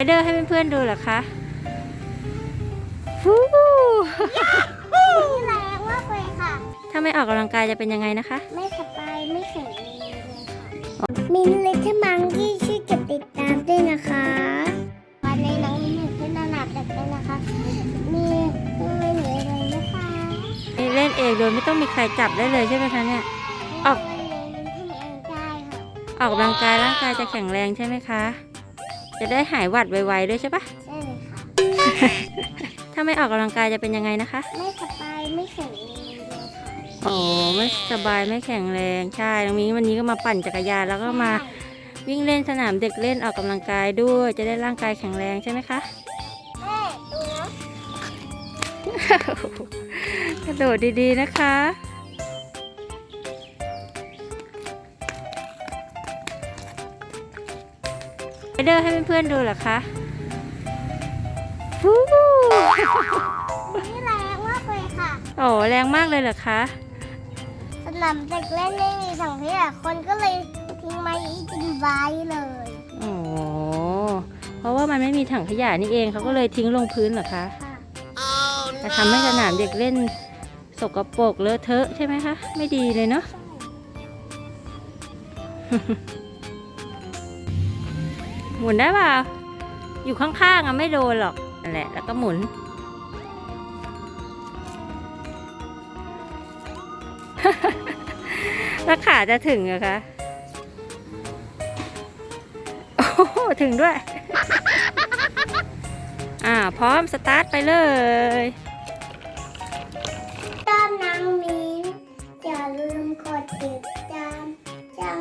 ไปเดอร์ให้เพื่อนๆดูเหรอคะฟูนี่แรงมากเลยค่ะ ถ้าไม่ออกกำลังกายจะเป็นยังไงนะคะ ไม่สบายไม่แข็งแรงเลยค่ะ มินเลทมังที่ช่วยกดติดตามด้วยนะคะวันในหนังมีหนึ่งเป็นนานาแต่เป็นนะคะ มีไม่เหลืออะไรนะคะเล่นเองโดยไม่ต้องมีใครจับได้เลยใช่ไหมคะเนี่ย ออกวันนี้มินทำเองได้ค่ะออกกำลังกายร่างกายจะแข็งแรงใช่ไหมคะ จะได้หายหวัดไวๆด้วยใช่ปะใช่เลยค่ะ ถ้าไม่ออกกำลังกายจะเป็นยังไงนะคะ ไม่สบายไม่แข็งแรงเลยค่ะโอ้ไม่สบายไม่แข็งแรงใช่ตรงนี้วันนี้ก็มาปั่นจักรยานแล้วก็มาวิ่งเล่นสนามเด็กเล่นออกกำลังกายด้วย จะได้ร่างกายแข็งแรงใช่ไหมคะเอ้ยดูนะ กระโดดดีๆนะคะ เดอร์ให้เพื่อนๆดูเหรอคะฟูนี่แรงมากเลยค่ะ โอ้แรงมากเลยเหรอคะ สนามเด็กเล่นไม่มีถังขยะคนก็เลยทิ้งไม้อีกินไว้เลยโอ้เพราะว่ามันไม่มีถังขยะนี่เองเขาก็เลยทิ้งลงพื้นเหรอคะค่ะจะทำให้สนามเด็กเล่นสกปรกเลอะเทอะใช่ไหมคะ ไม่ดีเลยเนาะ หมุนได้เปล่าอยู่ข้างๆอะไม่โดนหรอกนั่นแหละแล้วก็หมุน แล้วขาจะถึงเหรอคะ โอ้ถึงด้วย อ่า พร้อมสตาร์ทไปเลยชอบนางมิ้นอย่าลืมกดติดตามจั่ง